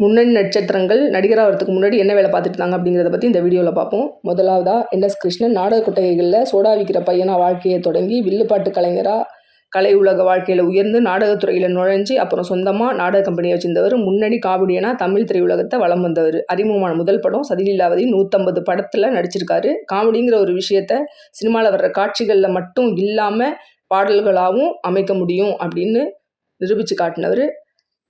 முன்னணி நட்சத்திரங்கள் நடிகராகிறதுக்கு முன்னாடி என்ன வேலை பார்த்துட்டு இருந்தாங்க அப்படிங்கிறத பற்றி இந்த வீடியோவில் பார்ப்போம். முதலாவதாக என்எஸ் கிருஷ்ணன் நாடக கொட்டகைகளில் சோடா விற்கிற பையனாக வாழ்க்கையை தொடங்கி வில்லுப்பாட்டு கலைஞராக கலை உலக வாழ்க்கையில் உயர்ந்து நாடகத்துறையில் நுழைஞ்சு அப்புறம் சொந்தமாக நாடக கம்பெனியை வச்சிருந்தவர் முன்னணி காமெடியனாக தமிழ் திரையுலகத்தை வலம் வந்தவர். அறிமுகமான முதல் படம் சதிலீலாவதி நூற்றம்பது படத்தில் நடிச்சிருக்காரு. காமெடிங்கிற ஒரு விஷயத்த சினிமாவில் வர்ற காட்சிகளில் மட்டும் இல்லாமல் பாடல்களாகவும் அமைக்க முடியும் அப்படின்னு நிரூபித்து காட்டினவர்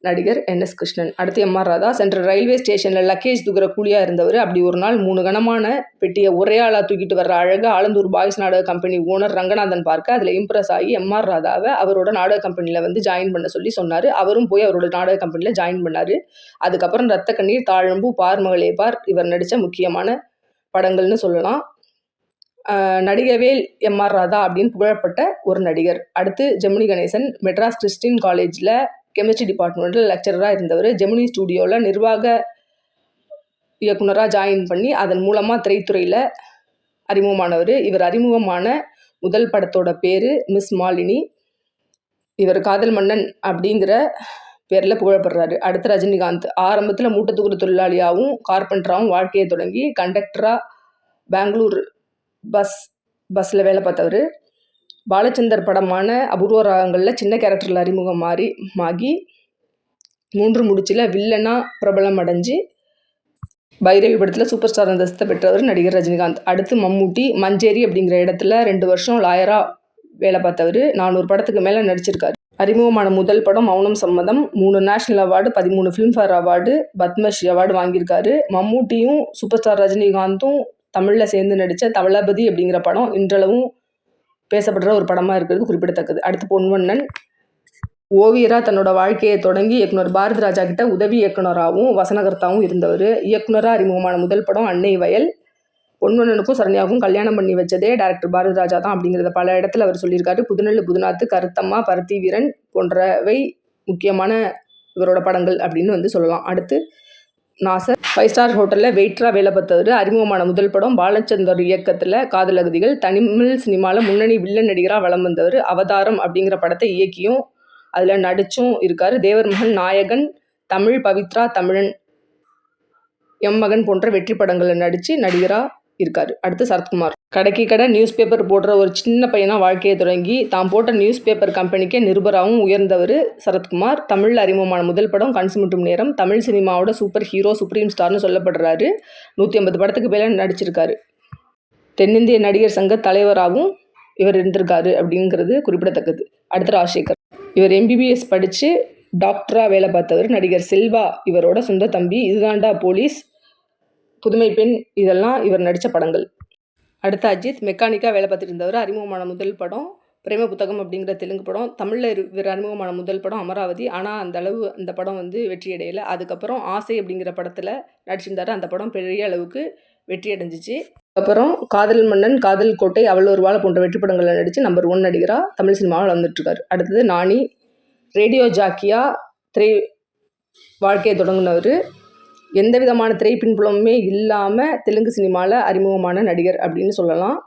நடிகர் என் எஸ் கிருஷ்ணன். அடுத்து எம் ஆர் ராதா. சென்ற ரயில்வே ஸ்டேஷனில் லக்கேஜ் தூக்குற கூலியாக இருந்தவர். அப்படி ஒரு நாள் மூணு கனமான பெட்டியை ஒரே ஆளாக தூக்கிட்டு வர்ற அழகாக ஆலந்தூர் பாய்ஸ் நாடக கம்பெனி ஓனர் ரங்கநாதன் பார்க்க அதில் இம்ப்ரெஸ் ஆகி எம்ஆர் ராதாவை அவரோட நாடக கம்பெனியில் வந்து ஜாயின் பண்ண சொல்லி சொன்னார். அவரும் போய் அவரோட நாடக கம்பெனியில் ஜாயின் பண்ணார். அதுக்கப்புறம் ரத்த கண்ணீர் தாழம்பு பார் மகளே பார் இவர் நடித்த முக்கியமான படங்கள்னு சொல்லலாம். நடிகவேல் எம் ஆர் ராதா அப்படின்னு புகழப்பட்ட ஒரு நடிகர். அடுத்து ஜெமினி கணேசன் மெட்ராஸ் கிறிஸ்டின் காலேஜில் கெமிஸ்ட்ரி டிபார்ட்மெண்ட்டில் லெக்சரராக இருந்தவர். ஜெமினி ஸ்டூடியோவில் நிர்வாக இயக்குனராக ஜாயின் பண்ணி அதன் மூலமாக திரைத்துறையில் அறிமுகமானவர். இவர் அறிமுகமான முதல் படத்தோட பேர் மிஸ் மாலினி இவர் காதல் மன்னன் அப்படிங்கிற பேரில் புகழப்படுறாரு. அடுத்து ரஜினிகாந்த். ஆரம்பத்தில் மூட்டத்துக்குற தொழிலாளியாகவும் கார்பெண்டராகவும் வாழ்க்கையை தொடங்கி கண்டக்டராக பெங்களூர் பஸ் பஸ்ஸில் வேலை பார்த்தவர். பாலச்சந்தர் படமான அபூர்வ ராகங்களில் சின்ன கேரக்டரில் அறிமுகம் மாறி ஆகி மூன்று முடிச்சில் வில்லனாக பிரபலம் அடைஞ்சு பைரவி படத்தில் சூப்பர் ஸ்டார் அந்தஸ்தை பெற்றவர் நடிகர் ரஜினிகாந்த். அடுத்து மம்மூட்டி மஞ்சேரி அப்படிங்கிற இடத்துல ரெண்டு வருஷம் லாயராக வேலை பார்த்தவர். நானூறு படத்துக்கு மேலே நடிச்சிருக்காரு. அறிமுகமான முதல் படம் மௌனம் சம்மதம். மூணு நேஷ்னல் அவார்டு பதிமூணு ஃபிலிம்ஃபேர் அவார்டு பத்மஸ்ரீ அவார்டு வாங்கியிருக்காரு. மம்மூட்டியும் சூப்பர் ஸ்டார் ரஜினிகாந்தும் தமிழில் சேர்ந்து நடித்த தவளபதி அப்படிங்கிற படம் இன்றளவும் பேசப்படுற ஒரு படமாக இருக்கிறது குறிப்பிடத்தக்கது. அடுத்து பொன்வண்ணன் ஓவியராக தன்னோட வாழ்க்கையை தொடங்கி இயக்குனர் பாரதி ராஜா கிட்ட உதவி இயக்குனராகவும் வசனகர்த்தாவும் இருந்தவர். இயக்குனராக அறிமுகமான முதல் படம் அன்னை வயல். பொன்வண்ணனுக்கும் சரண்யாவுக்கும் கல்யாணம் பண்ணி வச்சதே டேரக்டர் பாரதி ராஜா தான் அப்படிங்கிறத பல இடத்துல அவர் சொல்லியிருக்காரு. புதுநெல்லு புதுநாத்து கருத்தம்மா பருத்தி வீரன் போன்றவை முக்கியமான இவரோட படங்கள் அப்படின்னு வந்து சொல்லலாம். அடுத்து நாசர். ஃபைவ் ஸ்டார் ஹோட்டலில் வெயிட்ரா வேலை பார்த்தவர் அறிமுகமான முதல் படம் பாலச்சந்தர் இயக்கத்தில் காதல் அகதிகள் தமிழ் சினிமாவில் முன்னணி வில்லன் நடிகராக வலம் வந்தவர் அவதாரம் அப்படிங்கிற படத்தை இயக்கியும் அதில் நடிச்சும் இருக்கார். தேவர் மகன் நாயகன் தமிழ் பவித்ரா தமிழன் எம் மகன் போன்ற வெற்றி படங்களில் நடித்து நடிகராக இருக்கார். அடுத்து சரத்குமார். கடைக்கு கடை நியூஸ் பேப்பர் போடுற ஒரு சின்ன பையனாக வாழ்க்கையை தொடங்கி தான் போட்ட நியூஸ் பேப்பர் கம்பெனிக்கே நிருபராகவும் உயர்ந்தவர் சரத்குமார். தமிழில் அறிமுகமான முதல் படம் கண் நேரம் தமிழ் சினிமாவோட சூப்பர் ஹீரோ சுப்ரீம் ஸ்டார்னு சொல்லப்படுறாரு. நூற்றி ஐம்பது படத்துக்கு மேலே நடிச்சிருக்காரு. தென்னிந்திய நடிகர் சங்க தலைவராகவும் இவர் இருந்திருக்காரு அப்படிங்கிறது குறிப்பிடத்தக்கது. அடுத்து ராஜசேகர். இவர் எம்பிபிஎஸ் படித்து டாக்டராக வேலை பார்த்தவர் நடிகர் செல்வா இவரோட சொந்த தம்பி இதுதாண்டா போலீஸ் புதுமை பெண் இதெல்லாம் இவர் நடித்த படங்கள். அடுத்த அஜித் மெக்கானிக்காக வேலை பார்த்துட்டு இருந்தவர் அறிமுகமான முதல் படம் பிரேம புத்தகம் அப்படிங்கிற தெலுங்கு படம். தமிழில் இவர் அறிமுகமான முதல் படம் அமராவதி. ஆனால் அந்த அளவு அந்த படம் வந்து வெற்றி அடையலை. அதுக்கப்புறம் ஆசை அப்படிங்கிற படத்தில் நடிச்சிருந்தார். அந்த படம் பெரிய அளவுக்கு வெற்றி அடைஞ்சிச்சு. அப்புறம் காதல் மன்னன் காதல் கோட்டை அவள் ஒரு வாழை போன்ற வெற்றி படங்களில் நடித்து நம்பர் ஒன் நடிகராக தமிழ் சினிமாவில் வந்துட்டுருக்காரு அடுத்தது நானி ரேடியோ ஜாக்கியா திரை வாழ்க்கையை தொடங்கினவர். எந்த விதமான திரைப்பின்புலமுமே இல்லாமல் தெலுங்கு சினிமாவில் அறிமுகமான நடிகர் அப்படின்னு சொல்லலாம்.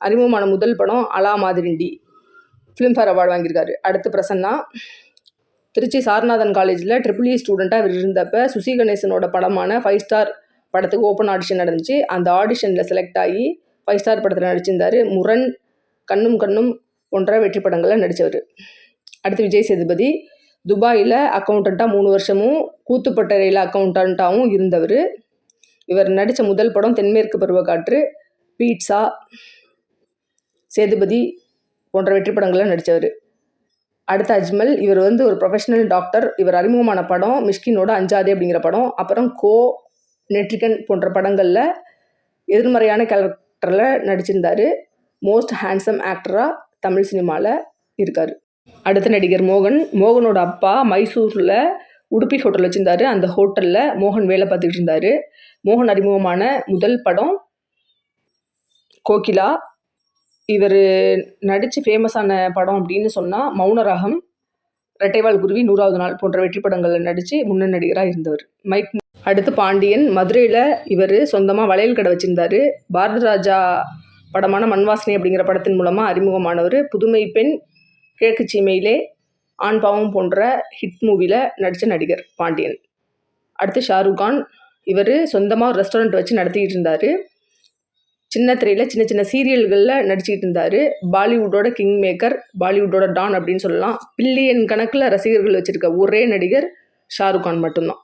அறிமுகமான முதல் படம் அலா மாதிரிண்டி. ஃபிலிம்ஃபேர் அவார்டு வாங்கியிருக்காரு. அடுத்து பிரசன்னா. திருச்சி சாரநாதன் காலேஜில் ட்ரிபிள் இ ஸ்டூடெண்ட்டாக அவர் இருந்தப்ப சுசி கணேசனோட படமான ஃபைவ் ஸ்டார் படத்துக்கு ஓப்பன் ஆடிஷன் நடந்துச்சு. அந்த ஆடிஷனில் செலக்ட் ஆகி ஃபைவ் ஸ்டார் படத்தில் நடிச்சிருந்தார். முரண் கண்ணும் கண்ணும் போன்ற வெற்றி படங்களில் நடித்தவர் அடுத்து விஜய் சேதுபதி. துபாயில் அக்கௌண்டண்ட்டாக மூணு வருஷமும் கூத்துப்பட்டறையில் அக்கௌண்டண்ட்டாகவும் இருந்தவர். இவர் நடித்த முதல் படம் தென்மேற்கு பருவக்காற்று பீட்சா சேதுபதி போன்ற வெற்றி படங்களில் நடித்தவர் அடுத்த அஜ்மல் இவர் வந்து ஒரு ப்ரொஃபஷனல் டாக்டர் இவர் அறிமுகமான படம் மிஷ்கினோட அஞ்சாதே அப்படிங்கிற படம். அப்புறம் கோ நெட்ரிகன் போன்ற படங்களில் எதிர்மறையான கேரக்டரில் நடிச்சிருந்தார். மோஸ்ட் ஹேண்ட்ஸம் ஆக்டராக தமிழ் சினிமாவில் இருக்கார். அடுத்த நடிகர் மோகன் மோகனோட அப்பா மைசூரில் உடுப்பி ஹோட்டல் வச்சுருந்தாரு. அந்த ஹோட்டலில் மோகன் வேலை பார்த்துக்கிட்டு இருந்தார். மோகன் அறிமுகமான முதல் படம் கோகிலா. இவர் நடித்து ஃபேமஸான படம் அப்படின்னு சொன்னால் மௌனராகம் ரெட்டைவால் குருவி நூறாவது நாள் போன்ற வெற்றி படங்களில் நடித்து முன்னணி நடிகராக இருந்தவர். மைக் அடுத்து பாண்டியன் மதுரையில் இவர் சொந்தமாக வளையல் கடை வச்சுருந்தாரு. பாரத ராஜா படமான மண்வாசனை அப்படிங்கிற படத்தின் மூலமாக அறிமுகமானவர். புதுமை பெண் கிழக்கு சீமையிலே ஆண் பாவம் போன்ற ஹிட் மூவியில் நடித்த நடிகர் பாண்டியன். அடுத்து ஷாருக் கான். இவர் சொந்தமாக ஒரு ரெஸ்டாரண்ட் வச்சு நடத்திக்கிட்டு இருந்தார். சின்ன திரையில் சின்ன சின்ன சீரியல்களில் நடிச்சுக்கிட்டு இருந்தார். பாலிவுட்டோட கிங் மேக்கர் பாலிவுட்டோட டான் அப்படின்னு சொல்லலாம். பில்லியன் கணக்கில் ரசிகர்கள் வச்சுருக்க ஒரே நடிகர் ஷாருக் கான் மட்டும்தான்.